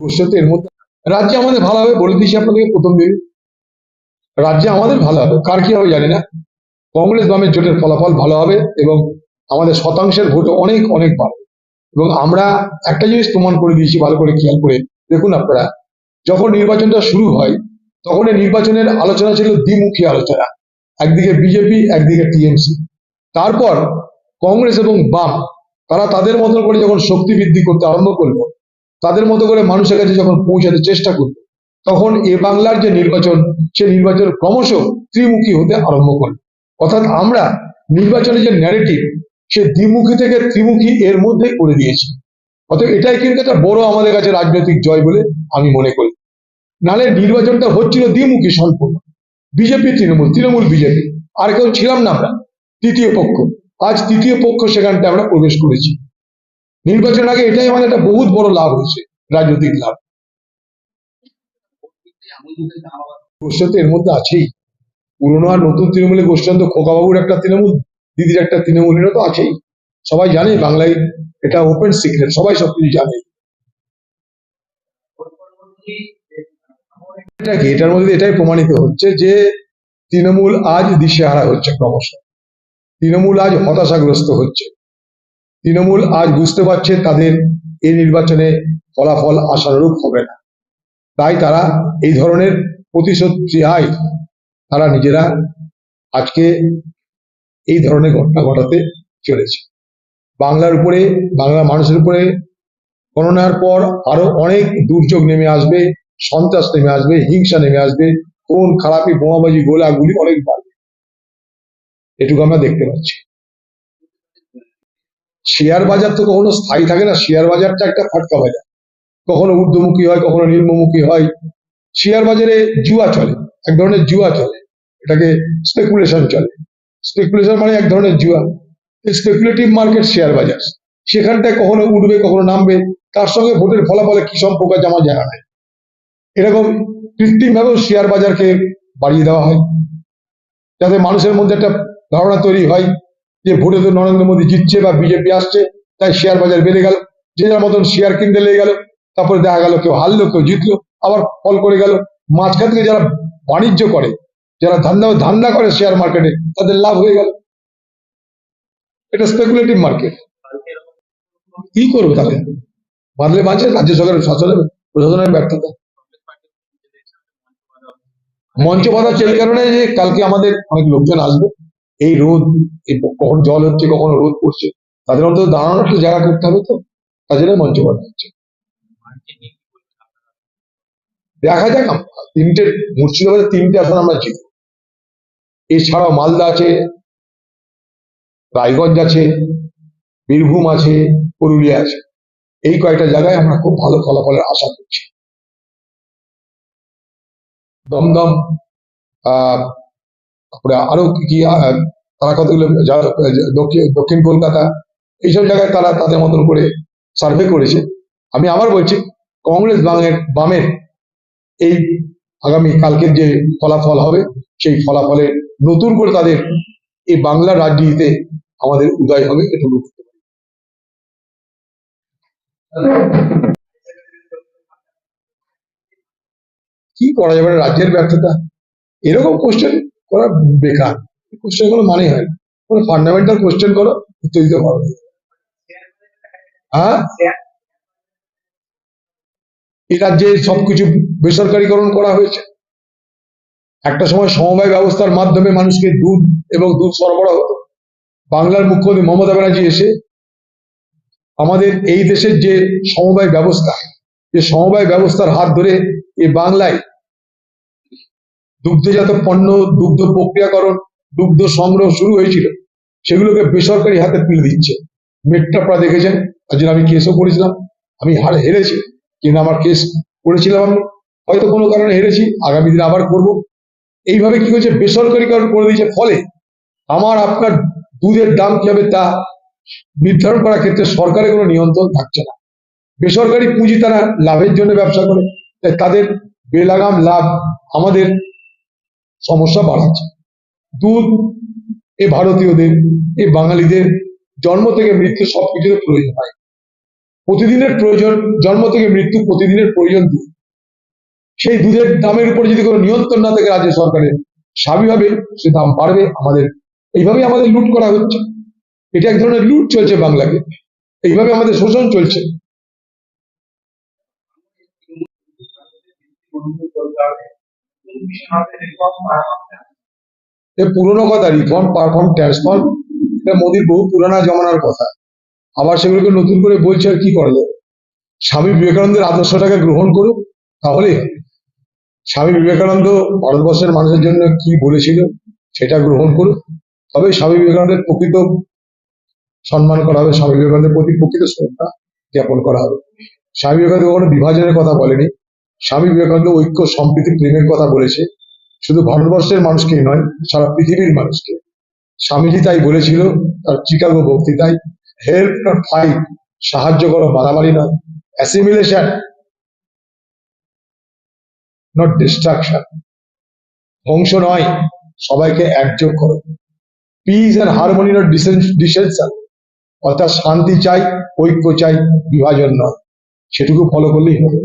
ভবিষ্যতে এর মধ্যে রাজ্যে আমাদের ভালো হবে বলে দিয়েছি আপনাদেরকে প্রথম দিন রাজ্যে আমাদের ভালো হবে, কার কি হবে জানি না। কংগ্রেস বামের জোটের ফলাফল ভালো হবে এবং আমাদের শতাংশের ভোট অনেক অনেক বাড়বে। এবং আমরা একটা জিনিস প্রমাণ করে দিয়েছি, ভালো করে খেয়াল করে দেখুন আপনারা। যখন নির্বাচনটা শুরু হয়, তখন এই নির্বাচনের আলোচনা ছিল দ্বিমুখী আলোচনা। একদিকে বিজেপি, একদিকে টিএমসি। তারপর কংগ্রেস এবং বাম, তারা তাদের মতন করে যখন শক্তি বৃদ্ধি করতে আরম্ভ করল তাদের মতো করে মানুষের কাছে যখন পৌঁছাতে চেষ্টা করল, তখন এ বাংলার যে নির্বাচন, সে নির্বাচন ক্রমশ ত্রিমুখী হতে আরম্ভ করল। অর্থাৎ আমরা নির্বাচনের যে ন্যারেটিভ সে দ্বিমুখী থেকে ত্রিমুখী এর মধ্যেই করে দিয়েছি। অতএব এটাই কিন্তু একটা বড় আমাদের কাছে রাজনৈতিক জয় বলে আমি মনে করি। নালে নির্বাচনটা হচ্ছিল দ্বিমুখী, সম্পূর্ণ। BJP, Trinamool Trinamool, BJP. আর কেউ ছিলাম না আমরা, তৃতীয় পক্ষ। আজ তৃতীয় পক্ষ সেখানটা আমরা প্রবেশ করেছি। নির্বাচন আগে এটাই আমাদের একটা বহুত বড় লাভ হয়েছে, রাজনৈতিক লাভ। গোষ্ঠী এর মধ্যে আছেই। পুরনো আর নতুন তৃণমূলের গোষ্ঠী, তো খোকাবাবুর একটা তৃণমূল, দিদির একটা তৃণমূল এরা তো আছেই। সবাই জানে বাংলায় এটা ওপেন সিক্রেট সবাই সবকিছু জানে। এটা কি এটার মধ্যে এটাই প্রমাণিত হচ্ছে যে তৃণমূল আজ দিশেহারা হচ্ছে ক্রমশ। তৃণমূল আজ হতাশাগ্রস্ত হচ্ছে। তৃণমূল আজ বুঝতে পারছে তাদের এই নির্বাচনে ফলাফল আশানুরূপ হবে না। তাই তারা এই ধরনের প্রতিশোধ ক্রিয়ায় তারা নিজেরা আজকে এই ধরনের ঘটনা ঘটাতে চলেছে। বাংলার উপরে, বাংলার মানুষের উপরে গণনার পর আরও অনেক দুর্যোগ নেমে আসবে, সন্ত্রাস নেমে আসবে, হিংসা নেমে আসবে কোন খারাপি, বোমাবাজি, গোলাগুলি অনেক বাড়বে। এটুকু আমরা দেখতে পাচ্ছি। শেয়ার বাজার তো কখনো স্থায়ী থাকে না, শেয়ার বাজারটা একটা ফাটকা বাজার। কখনো ঊর্ধ্বমুখী হয়, কখনো নিম্নমুখী হয়। শেয়ার বাজারে জুয়া চলে, এক ধরনের জুয়া চলে। এটাকে স্পেকুলেশন চলে। স্পেকুলেশন মানে এক ধরনের জুয়া। স্পেকুলেটিভ মার্কেট শেয়ার বাজার। সেখানটায় কখনো উঠবে, কখনো নামবে, তার সঙ্গে ভোটের ফলাফলে কি সম্পর্ক আছে আমার জানা নেই। এরকম কৃত্রিম ভাবেও শেয়ার বাজারকে বাড়িয়ে দেওয়া হয়। যাতে মানুষের মধ্যে একটা ধারণা তৈরি হয় যে ভোটে তো নরেন্দ্র মোদী জিতছে বা বিজেপি আসছে, তাই শেয়ার বাজার বেড়ে গেল, যে যার মতন শেয়ার কিনতে লেগে গেল, তারপরে দেখা গেল কেউ হারলো, কেউ জিতলো, আবার ফল করে গেল। মাঝখান থেকে যারা বাণিজ্য করে, যারা ধান্দা ধান্দা করে শেয়ার মার্কেটে তাদের লাভ হয়ে গেল। এটা স্পেকুলেটিভ মার্কেট কি করবে তাহলে? বাদলে বাঁচে রাজ্য সরকারের শাসনের প্রশাসনের ব্যর্থতা। মঞ্চ বাধা হচ্ছে কারণে যে কালকে আমাদের অনেক লোকজন আসবে। এই রোদ কখন জল হচ্ছে, কখন রোদ পড়ছে, তাদের অন্তত দাঁড়ানোর একটা জায়গা করতে হবে তো জন্য মঞ্চ হচ্ছে। দেখা যাক তিনটে মুর্শিদাবাদে তিনটে আসন আমরা জিতব। এছাড়াও মালদা আছে, রায়গঞ্জ আছে, বীরভূম আছে, পুরুলিয়া আছে। এই কয়েকটা জায়গায় আমরা খুব ভালো ফলাফলের আশা করছি। দমদম, আহ তারপরে আরও কি তারা কতগুলো দক্ষিণ কলকাতা, এইসব জায়গায় তারা তাদের মতন করে সার্ভে করেছে আমি আবার বলছি, কংগ্রেস বামের বামের এই আগামী কালকের যে ফলাফল হবে, সেই ফলাফলে নতুন করে তাদের এই বাংলার রাজনীতিতে আমাদের উদয় হবে, এটুকু। কি করা যাবে, রাজ্যের ব্যর্থতা এরকম কোশ্চেন করা বেকার। কোশ্চেন কোনো মানে হয় না। কোনো ফান্ডামেন্টাল কোশ্চেন করো, উত্তর দিতে পারবে। হ্যাঁ? রাজ্যে সবকিছু বেসরকারীকরণ করা হয়েছে। একটা সময় সমবায় ব্যবস্থার মাধ্যমে মানুষকে দুধ এবং দুধ সরবরাহ হতো। বাংলার মুখ্যমন্ত্রী মমতা ব্যানার্জি এসে আমাদের এই দেশের যে সমবায় ব্যবস্থা, যে সমবায় ব্যবস্থার হাত ধরে এই বাংলায় দুগ্ধজাত পণ্য, দুগ্ধ প্রক্রিয়াকরণ, দুগ্ধ সংগ্রহ শুরু হয়েছিল, সেগুলোকে বেসরকারি হাতে তুলে দিচ্ছে। মেট্রাপড়া দেখেছেন, তার জন্য আমি কেসও করেছিলাম। আমি হারে হেরেছি, কিন্তু আমার কেস করেছিলাম আমি। হয়তো কোনো কারণে হেরেছি, আগামী দিনে আবার করব। এইভাবে কি হয়েছে? বেসরকারিকরণ করে দিয়েছে, ফলে আমার, আপনার দুধের দাম কি হবে তা নির্ধারণ করার ক্ষেত্রে সরকারের কোনো নিয়ন্ত্রণ থাকছে না। বেসরকারি পুঁজি তারা লাভের জন্য ব্যবসা করে তাদের বেলাগাম লাভ আমাদের সমস্যা বাড়াচ্ছে। দুধ, এ ভারতীয়দের এই বাঙালিদের জন্ম থেকে মৃত্যু সবকিছুতে প্রয়োজন হয়। প্রতিদিনের প্রয়োজন, জন্ম থেকে মৃত্যু প্রতিদিনের প্রয়োজন দুধ। সেই দুধের দামের উপর যদি কোনো নিয়ন্ত্রণ না থাকে রাজ্য সরকারের, স্বাভাবিকভাবে সে দাম বাড়বে আমাদের। এইভাবে আমাদের লুট করা হচ্ছে। এটা এক ধরনের লুট চলছে বাংলাকে। এইভাবে আমাদের শোষণ চলছে। এ পুরোনো কথা রিফর্ম পারফর্ম, ট্রান্সফর্ম এটা মোদির বহু পুরানা জমানার কথা। আবার সেগুলোকে নতুন করে বলছে আর কি করা? যাবে স্বামী বিবেকানন্দের আদর্শটাকে গ্রহণ করুক, তাহলে স্বামী বিবেকানন্দ ভারতবর্ষের মানুষের জন্য কি বলেছিল সেটা গ্রহণ করুক। তবে স্বামী বিবেকানন্দের প্রকৃত সম্মান করা হবে, স্বামী বিবেকানন্দের প্রতি প্রকৃত শ্রদ্ধা জ্ঞাপন করা হবে। স্বামী বিবেকানন্দ কখনো বিভাজনের কথা বলেনি। স্বামী বিবেকানন্দ ঐক্য, সম্প্রীতি, প্রেমের কথা বলেছে। শুধু ভারতবর্ষের মানুষকেই নয়, সারা পৃথিবীর মানুষকে। স্বামীজি তাই বলেছিল, তার চিকাগো বক্তৃতায় হেল্প নট ফাইট সাহায্য করো, মারামারি নয়। অ্যাসিমিলেশন নট ডিস্ট্রাকশন ধ্বংস নয়, সবাইকে একযোগ করো। Peace and harmony not dissension অর্থাৎ শান্তি চাই, ঐক্য চাই, বিভাজন নয়। সেটুকু ফলো করলেই হবে।